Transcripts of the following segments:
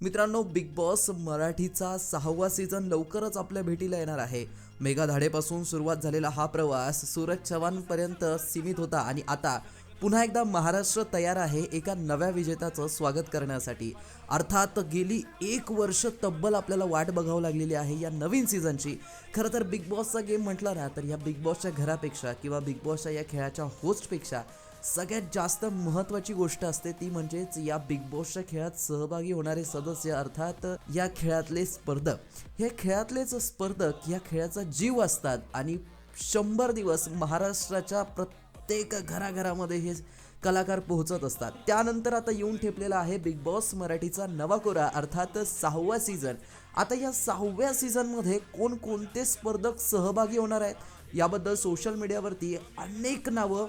मित्रांनो big boss मराठीचा सहावा सीझन लवकरच आपल्या भेटीला येणार आहे. मेघाधाडेपासून सुरुवात झालेला हा प्रवास सूरज चव्हाणपर्यंत सीमित होता आणि आता पुन्हा एकदा महाराष्ट्र तयार आहे एका नव्या विजेत्याचं स्वागत करण्यासाठी. अर्थात गेली एक वर्ष तब्बल आपल्याला वाट बघावं लागलेली आहे या नवीन सीझनची खरं तर बिग बॉसचा गेम म्हटला ना तर या बिग बॉसच्या घरापेक्षा किंवा बिग बॉसच्या या खेळाच्या होस्टपेक्षा सगळ्यात जास्त महत्त्वाची गोष्ट असते ती म्हणजेच या बिग बॉसच्या खेळात सहभागी होणारे सदस्य अर्थात या खेळातले स्पर्धक. हे खेळातलेच स्पर्धक या खेळाचा जीव असतात आणि शंभर दिवस महाराष्ट्राच्या प्रत्येक घराघरामध्ये हे कलाकार पोहोचत असतात. त्यानंतर आता येऊन ठेपलेला आहे बिग बॉस मराठीचा नवा कोरा अर्थात सहावा सीझन. आता या सहाव्या सीझनमध्ये कोणकोणते स्पर्धक सहभागी होणार आहेत? याबद्दल सोशल मीडियावरती अनेक नावं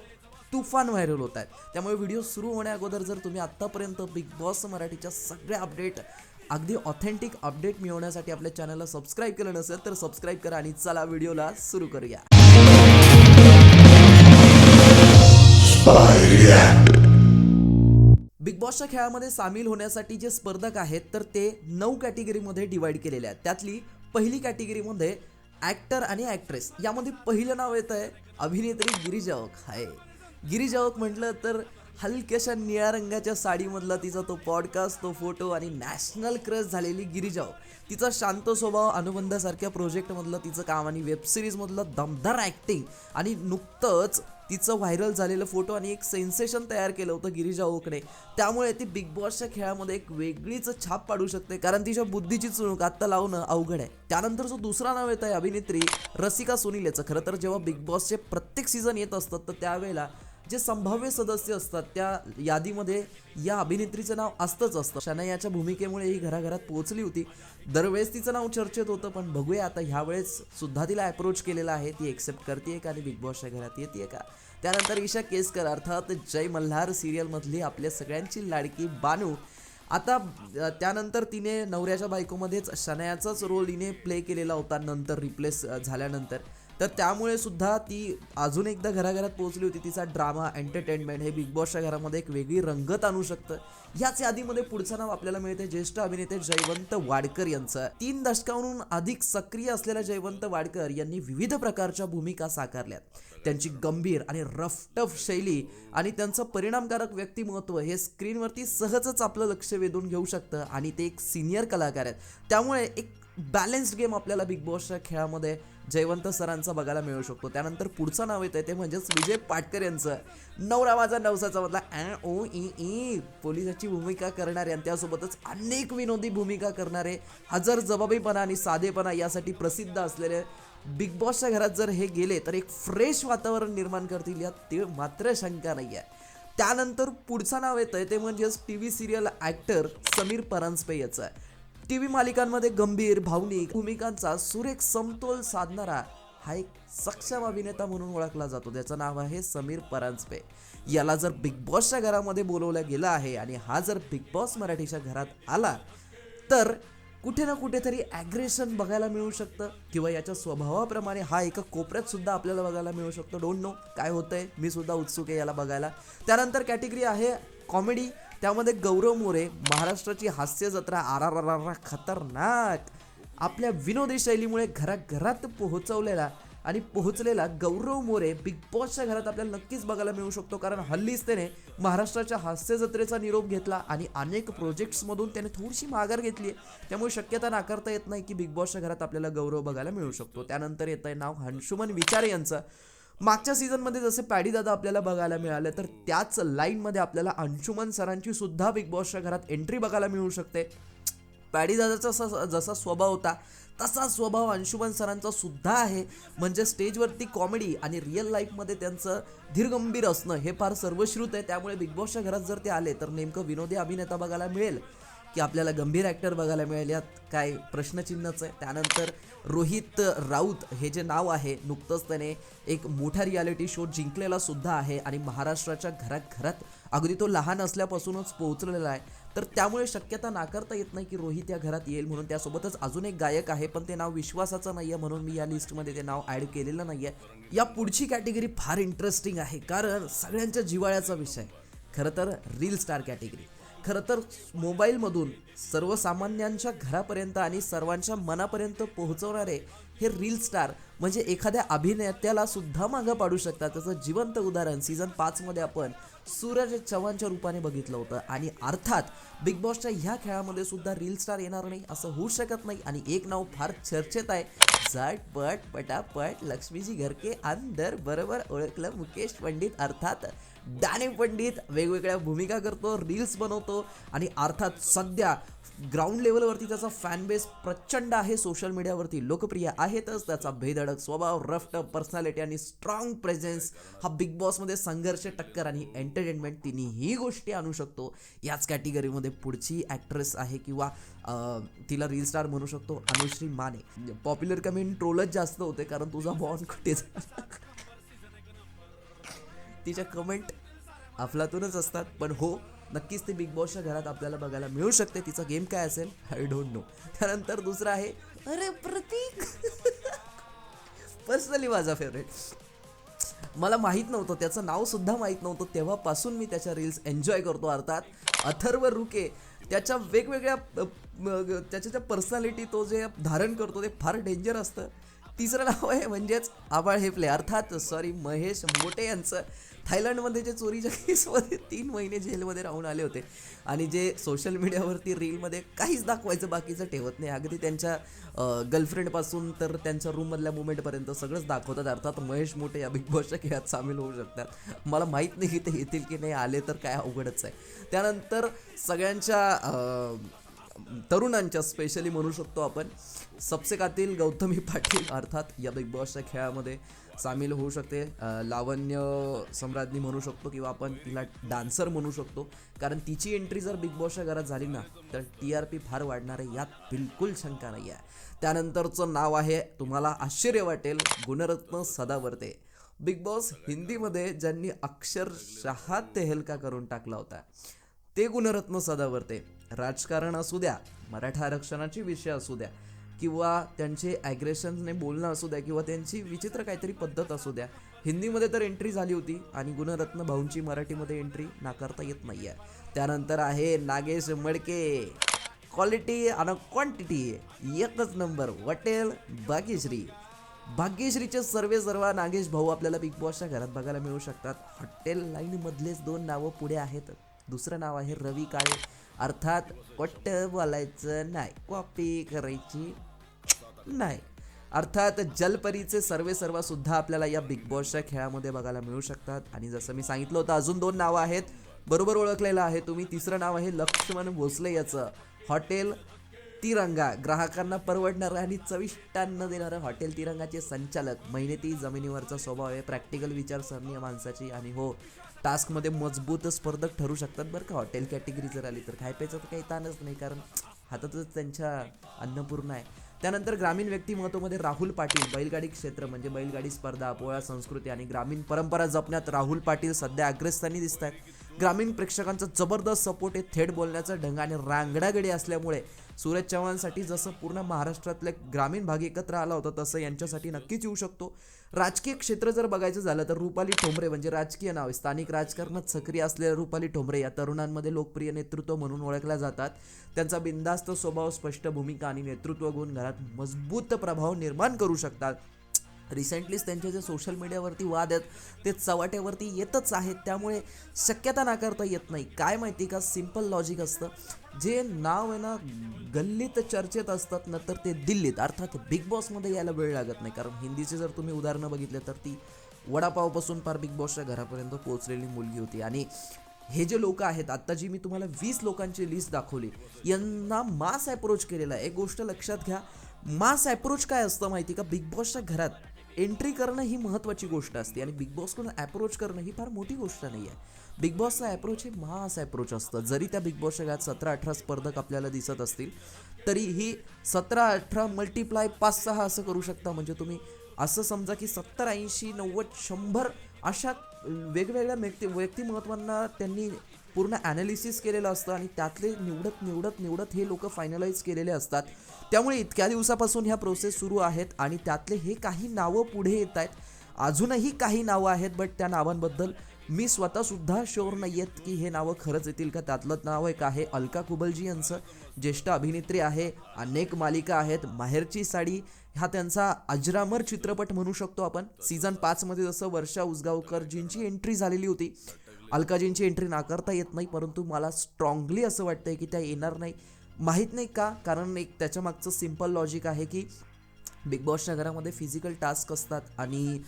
तुफान व्हायरल होत आहेत. त्यामुळे व्हिडिओ सुरू होण्या अगोदर जर तुम्ही आत्तापर्यंत बिग बॉस मराठीच्या सगळ्या अपडेट अगदी ऑथेंटिक अपडेट मिळवण्यासाठी आपल्या चॅनलला सबस्क्राईब केलं नसेल तर सबस्क्राईब करा आणि चला व्हिडिओला सुरू करूया. बिग बॉसच्या खेळामध्ये सामील होण्यासाठी जे स्पर्धक आहेत तर ते नऊ कॅटेगरीमध्ये डिवाईड केलेले आहेत. त्यातली पहिली कॅटेगरीमध्ये ॲक्टर आणि ॲक्ट्रेस यामध्ये पहिलं नाव येतं आहे अभिनेत्री गिरिजा ओक हाय. गिरिजा म्हटलं तर हलक्याशा निळ्या रंगाच्या साडीमधला तिचा तो पॉडकास्ट तो फोटो आणि नॅशनल क्रश झालेली गिरिजा तिचा शांत स्वभाव अनुबंधासारख्या प्रोजेक्टमधलं तिचं काम आणि वेबसिरीजमधलं दमदार ॲक्टिंग आणि नुकतंच तिचं व्हायरल झालेलं फोटो आणि एक सेन्सेशन तयार केलं होतं गिरिजा ओकने त्यामुळे ती बिग बॉसच्या खेळामध्ये एक वेगळीच छाप पाडू शकते कारण तिच्या बुद्धीची चुणूक आत्ता लावणं अवघड आहे. त्यानंतर जो दुसरा नाव येत आहे अभिनेत्री रसिका सुनील याचं खरं तर जेव्हा बिग बॉसचे प्रत्येक सीझन येत असतात तर त्यावेळेला जे संभाव्य सदस्य असतात त्या यादीमध्ये या अभिनेत्रीचं नाव असतंच असतं. शनायाच्या भूमिकेमुळे ही घराघरात पोहोचली होती. दरवेळेस तिचं नाव चर्चेत होतं पण बघूया आता ह्यावेळेस सुद्धा तिला अप्रोच केलेला आहे. ती एक्सेप्ट करते का आणि बिग बॉसच्या घरात येते का? त्यानंतर ईशा केसकर अर्थात जय मल्हार सिरियलमधली आपल्या सगळ्यांची लाडकी बानू. आता त्यानंतर तिने नवऱ्याच्या बायकोमध्येच शनायाचाच रोल हिने प्ले केलेला होता नंतर रिप्लेस झाल्यानंतर. तर त्यामुळे सुद्धा ती अजून एकदा घराघरात पोहोचली होती. तिचा ड्रामा एंटरटेनमेंट हे बिग बॉसच्या घरामध्ये एक वेगळी रंगत आणू शकतं. याच यादीमध्ये पुढचं नाव आपल्याला मिळते ज्येष्ठ अभिनेते जयवंत वाडकर यांचं. तीन दशकांहून अधिक सक्रिय असलेल्या जयवंत वाडकर यांनी विविध प्रकारच्या भूमिका साकारल्यात. त्यांची गंभीर आणि रफटफ शैली आणि त्यांचं परिणामकारक व्यक्तिमत्व हे स्क्रीनवरती सहजच आपलं लक्ष वेधून घेऊ शकतं आणि ते एक सिनियर कलाकार आहेत. त्यामुळे एक बॅलन्स्ड गेम आपल्याला बिग बॉसच्या खेळामध्ये जयवंत सरांचा बघायला मिळू शकतो. त्यानंतर पुढचं नाव येतं ते म्हणजेच विजय पाटकर यांचं. नवरा माझा नवसाचा मधला अ ओ ई ई. पोलिसाची भूमिका करणारे आणि त्यासोबतच अनेक विनोदी भूमिका करणारे हजर जबाबीपणा आणि साधेपणा यासाठी प्रसिद्ध असलेले बिग बॉसच्या घरात जर हे गेले तर एक फ्रेश वातावरण निर्माण करतील यात ते मात्र शंका नाही आहे त्यानंतर पुढचं नाव येतं ते म्हणजेच T V serial actor Sameer Paranjape याचं. आहे टी व्ही मालिकांमध्ये गंभीर भावनिक भूमिकांचा सुरेख समतोल साधणारा हा एक सक्षम अभिनेता म्हणून ओळखला जातो. त्याचं नाव आहे समीर परांजपे. याला जर बिग बॉसच्या घरामध्ये बोलवलं गेलं आहे आणि हा जर बिग बॉस मराठीच्या घरात आला तर कुठे ना कुठेतरी ॲग्रेशन बघायला मिळू शकतं किंवा याच्या स्वभावाप्रमाणे हा एका कोपऱ्यात सुद्धा आपल्याला बघायला मिळू शकतो. डोंट नो काय होतंय. मी सुद्धा उत्सुक आहे याला बघायला. त्यानंतर कॅटेगरी आहे कॉमेडी त्यामध्ये गौरव मोरे महाराष्ट्राची हास्य जत्रा आर आर आर आर खतरनाक. आपल्या विनोदी शैलीमुळे घराघरात पोहोचवलेला आणि पोहोचलेला गौरव मोरे बिग बॉसच्या घरात आपल्याला नक्कीच बघायला मिळू शकतो. कारण हल्लीच त्याने महाराष्ट्राच्या हास्य जत्रेचा निरोप घेतला आणि अनेक प्रोजेक्ट्समधून त्याने थोडीशी माघार घेतली आहे त्यामुळे शक्यता नाकारता येत नाही की बिग बॉसच्या घरात आपल्याला गौरव बघायला मिळू शकतो. त्यानंतर येत आहे नाव हंशुमन विचारे यांचं. मागच्या सीझनमध्ये जसे पॅडी दादा आपल्याला बघायला मिळाले तर त्याच लाईनमध्ये आपल्याला अंशुमन सरांची सुद्धा बिग बॉसच्या घरात एंट्री बघायला मिळू शकते. पॅडी दादाचा जसा जसा स्वभाव होता तसा स्वभाव अंशुमन सरांचा सुद्धा आहे. म्हणजे स्टेजवरती कॉमेडी आणि रिअल लाईफमध्ये त्यांचं धीरगंभीर असणं हे फार सर्वश्रुत आहे. त्यामुळे बिग बॉसच्या घरात जर ते आले तर नेमकं विनोदी अभिनेता बघायला मिळेल की आपल्याला गंभीर ॲक्टर बघायला मिळेल यात काय प्रश्नचिन्हच आहे. त्यानंतर रोहित राऊत हे जे नाव आहे नुकतंच त्याने एक मोठा रियालिटी शो जिंकलेला सुद्धा आहे आणि महाराष्ट्राच्या घरात घरात अगदी तो लहान असल्यापासूनच पोहोचलेला आहे. तर त्यामुळे शक्यता नाकारता येत नाही की रोहित या घरात येईल म्हणून त्यासोबतच अजून एक गायक आहे पण ते नाव विश्वासाचं नाही आहे म्हणून मी या लिस्टमध्ये ते नाव ॲड केलेलं नाही आहे या पुढची कॅटेगरी फार इंटरेस्टिंग आहे कारण सगळ्यांच्या जिवाळ्याचा विषय. खरं तर रील स्टार कॅटेगरी खरं तर मोबाईलमधून सर्वसामान्यांच्या घरापर्यंत आणि सर्वांच्या मनापर्यंत पोहोचवणारे हे रील स्टार म्हणजे एखाद्या अभिनेत्याला सुद्धा मागं पाडू शकतात. त्याचं जिवंत उदाहरण सीझन पाचमध्ये आपण सूरज चव्हाणच्या रूपाने बघितलं होतं. आणि अर्थात बिग बॉसच्या ह्या खेळामध्ये सुद्धा रील स्टार येणार नाही असं होऊ शकत नाही. आणि एक नाव फार चर्चेत आहे. झटपट पटापट लक्ष्मीजी घरके अंदर बरोबर ओळखलं मुकेश पंडित. अर्थात दाने पंडित वेगवेगळ्या भूमिका करतो रील्स बनवतो आणि अर्थात सध्या ग्राउंड लेवलवरती त्याचा फॅनबेस प्रचंड आहे सोशल मीडियावरती लोकप्रिय आहेतच त्याचा भेदडक स्वभाव रफ्ट पर्सनॅलिटी आणि स्ट्रॉंग प्रेझेन्स हा बिग बॉसमध्ये संघर्ष टक्कर आणि एंटरटेनमेंट तिन्ही गोष्टी आणू शकतो. याच कॅटेगरीमध्ये पुढची ॲक्ट्रेस आहे किंवा तिला रील स्टार म्हणू शकतो अनुश्री माने. पॉप्युलर कमेंट ट्रोलच जास्त होते कारण तुझा बॉन्ड कुठे तिच्या कमेंट अफलातूनच असतात. पण हो नक्कीच ते बिग बॉसच्या घरात आपल्याला बघायला मिळू शकते. तिचा गेम काय असेल आय डोंट नो त्यानंतर दुसरा आहे अरे प्रतीक! पर्सनली माझा फेवरेट मला माहीत नव्हतं त्याचं नाव सुद्धा माहीत नव्हतं. तेव्हापासून मी त्याच्या रील्स एन्जॉय करतो अर्थात अथर्व रुके. त्याच्या वेगवेगळ्या त्याच्या ज्या पर्सनॅलिटी तो जे धारण करतो ते फार डेंजर असतं. तिसरं नाव आहे म्हणजेच आबाळ हेपले. अर्थात सॉरी महेश मोटे यांचं. थायलंडमध्ये जे चोरीच्या केसमध्ये तीन महिने जेलमध्ये राहून आले होते. आणि जे सोशल मीडियावरती रीलमध्ये काहीच दाखवायचं बाकीचं ठेवत नाही. अगदी त्यांच्या गर्लफ्रेंडपासून तर त्यांच्या रूममधल्या मुवमेंटपर्यंत सगळंच दाखवतात. अर्थात महेश मोठे या बिग बॉसच्या खेळात सामील होऊ शकतात. मला माहीत नाही की ते येतील की नाही. आले तर काय अवघडच आहे. त्यानंतर सगळ्यांच्या तरुणांच्या स्पेशली म्हणू शकतो आपण सपसेकातील गौतमी पाटील अर्थात या बिग बॉसच्या खेळामध्ये सामील होऊ शकते. लावण्य सम्राज्ञी म्हणू शकतो किंवा आपण तिला डान्सर म्हणू शकतो. कारण तिची एंट्री जर बिग बॉसच्या घरात झाली ना तर टी आर पी फार वाढणार आहे यात बिलकुल शंका नाही आहे त्यानंतरचं नाव आहे तुम्हाला आश्चर्य वाटेल गुणरत्न सदावर्ते. बिग बॉस हिंदीमध्ये ज्यांनी अक्षरशः तेहलका करून टाकला होता ते गुणरत्न सदावर्ते. राजकारण असू द्या मराठा आरक्षणाचे विषय असू द्या किंवा त्यांचे ॲग्रेशनने बोलणं असू द्या किंवा त्यांची विचित्र काहीतरी पद्धत असू द्या हिंदीमध्ये तर एंट्री झाली होती आणि गुणरत्न भाऊंची मराठीमध्ये एंट्री नाकारता येत नाही आहे त्यानंतर आहे नागेश मडके. क्वालिटी आणि क्वांटिटी एकच नंबर वटेल भाग्यश्री. भाग्यश्रीचे सर्वे सर्व नागेश भाऊ आपल्याला बिग बॉसच्या घरात बघायला मिळू शकतात. हॉटेल लाईनमधलेच दोन नावं पुढे आहेत. दुसरं नाव आहे रवी काळे. अर्थात वट्ट बोलायचं नाही. कॉपी करायची नाही. अर्थात जलपरीचे सर्वे सर्व सुद्धा आपल्याला या बिग बॉसच्या खेळामध्ये बघायला मिळू शकतात. आणि जसं मी सांगितलं होतं अजून दोन नावं आहेत. बरोबर ओळखलेलं आहे तुम्ही. तिसरं नाव आहे लक्ष्मण भोसले याचं. हॉटेल तिरंगा. ग्राहकांना परवडणारं आणि चविष्टांना देणारं हॉटेल तिरंगाचे संचालक. मेहनती जमिनीवरचा स्वभाव आहे. प्रॅक्टिकल विचारसरणी माणसाची. आणि हो टास्कमध्ये मजबूत स्पर्धक ठरू शकतात बरं का. हॉटेल कॅटेगरी जर आली तर काय प्यायचं तर काही ताणच नाही कारण हातातच त्यांच्या अन्नपूर्ण आहे. त्यानंतर ग्रामीण व्यक्तिमत्वामध्ये राहुल पाटील बैलगाडी क्षेत्र म्हणजे बैलगाडी स्पर्धा पोळा संस्कृती आणि ग्रामीण परंपरा जपण्यात राहुल पाटील सध्या अग्रस्थानी दिसत आहेत ग्रामीण प्रेक्षकांचा जबरदस्त सपोर्ट आहे थेट बोलण्याचा ढंग आणि रांगडागडी असल्यामुळे सूरज चव्हाणसाठी जसं पूर्ण महाराष्ट्रातले ग्रामीण भाग एकत्र आला होता तसं यांच्यासाठी नक्कीच येऊ शकतो. राजकीय क्षेत्र जर बघायचं झालं तर रुपाली ठोंबरे म्हणजे राजकीय नाव आहे. स्थानिक राजकारणात सक्रिय असलेल्या रुपाली ठोंबरे या तरुणांमध्ये लोकप्रिय नेतृत्व म्हणून ओळखल्या जातात. त्यांचा बिनधास्त स्वभाव स्पष्ट भूमिका आणि नेतृत्व गुण घरात मजबूत प्रभाव निर्माण करू शकतात. रिसेंटलीच त्यांचे जे सोशल मीडियावरती वाद आहेत ते चव्हाट्यावरती येतच आहेत. त्यामुळे शक्यता नाकारता येत नाही. काय माहिती का? सिंपल लॉजिक असतं. जे नाव आहे ना गल्लीत चर्चेत असतात ना तर ते दिल्लीत. अर्थात बिग बॉसमध्ये यायला वेळ लागत नाही. कारण हिंदीचे जर तुम्ही उदाहरणं बघितले तर ती वडापावपासून फार बिग बॉसच्या घरापर्यंत पोहोचलेली मुलगी होती. आणि हे जे लोक आहेत आत्ता जी मी तुम्हाला वीस लोकांची लिस्ट दाखवली यांना मास अप्रोच केलेला आहे. एक गोष्ट लक्षात घ्या मास अप्रोच काय असतं माहिती का? बिग बॉसच्या घरात एंट्री करणं ही महत्त्वाची गोष्ट असते आणि बिग बॉसकडून अप्रोच करणं ही फार मोठी गोष्ट नाही आहे. बिग बॉसचा अप्रोच हे मास अप्रोच असतं. जरी त्या बिग बॉसच्या घरात सतरा अठरा स्पर्धक आपल्याला दिसत असतील तरी ही सतरा अठरा मल्टिप्लाय पाच सहा असं करू शकता. म्हणजे तुम्ही असं समजा की सत्तर ऐंशी नव्वद शंभर अशा वेगवेगळ्या व्यक्ती व्यक्तिमत्वांना त्यांनी पूर्ण ॲनालिसिस केलेलं असतं आणि त्यातले निवडत निवडत निवडत हे लोक फायनलाइज केलेले असतात. त्यामुळे इतक्या दिवसापासून ह्या प्रोसेस सुरू आहेत आणि त्यातले हे काही नावं पुढे येत आहेत. अजूनही काही नावं आहेत बट त्या नावांबद्दल मी स्वतः सुद्धा नाही आहेत की हे नावं खरंच येतील का. त्यातलं नाव एक आहे अलका कुबलजी यांचं. ज्येष्ठ अभिनेत्री आहे अनेक मालिका आहेत. माहेरची साडी हा त्यांचा अजरामर चित्रपट म्हणू शकतो आपण. सीझन पाचमध्ये जसं वर्षा उसगावकरजींची एंट्री झालेली होती अलकाजींची एंट्री नाकारता येत नाही परंतु मला स्ट्रॉंगली असं वाटतंय की त्या येणार नाही. माहीत नाही का? कारण एक त्याच्या मागचं सिंपल लॉजिक आहे की बिग बॉसच्या घरामध्ये फिजिकल टास्क असतात आणि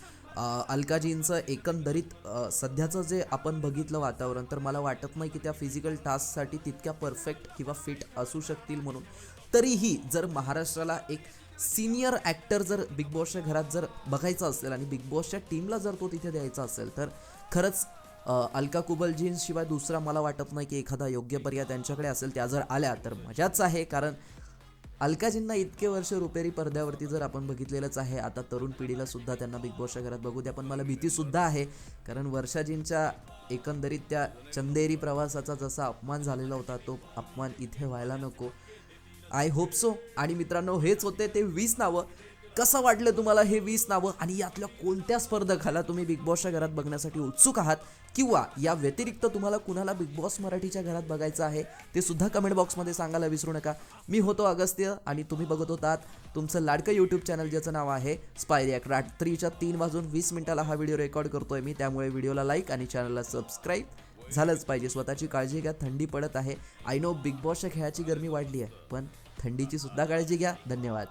अलकाजींचं एकंदरीत सध्याचं जे आपण बघितलं वातावरण तर मला वाटत नाही की त्या फिजिकल टास्कसाठी तितक्या परफेक्ट किंवा फिट असू शकतील म्हणून. तरीही जर महाराष्ट्राला एक सिनियर ॲक्टर जर बिग बॉसच्या घरात जर बघायचा असेल आणि बिग बॉसच्या टीमला जर तो तिथे द्यायचा असेल तर खरंच अलका कुबल जीन्सशिवाय दुसरा मला वाटत नाही की एखादा योग्य पर्याय त्यांच्याकडे असेल त्या जर आल्या तर मजाच आहे. कारण अलकाजींना इतके वर्ष रुपेरी पडद्यावरती जर आपण बघितलेलंच आहे आता तरुण पिढीला सुद्धा त्यांना बिग बॉसच्या घरात बघू द्या पण मला भीतीसुद्धा आहे. कारण वर्षाजींच्या एकंदरीत त्या चंदेरी प्रवासाचा जसा अपमान झालेला होता तो अपमान इथे व्हायला नको. आय होप सो आणि मित्रांनो हेच होते ते वीस नावं. कसं वाटलं तुम्हाला हे वीस नावं? आणि यातल्या कोणत्या स्पर्धकाला तुम्ही बिग बॉसच्या घरात बघण्यासाठी उत्सुक आहात? किंवा या व्यतिरिक्त तुम्हाला कुणाला बिग बॉस मराठीच्या घरात बघायचं आहे? ते सुद्धा कमेंट बॉक्समध्ये सांगायला विसरू नका. मी होतो अगस्त्य आणि तुम्ही बघत होतात तुमचं लाडकं यूट्यूब चॅनल ज्याचं नाव आहे स्पायरियाक रात्रीच्या तीन वाजून वीस मिनिटाला हा व्हिडिओ रेकॉर्ड करतोय मी. त्यामुळे व्हिडिओला लाईक आणि चॅनलला सबस्क्राईब झालंच पाहिजे. स्वतःची काळजी घ्या. थंडी पडत आहे. आय नो बिग बॉसच्या खेळाची गरमी वाढली आहे पण थंडीची सुद्धा काळजी घ्या. धन्यवाद.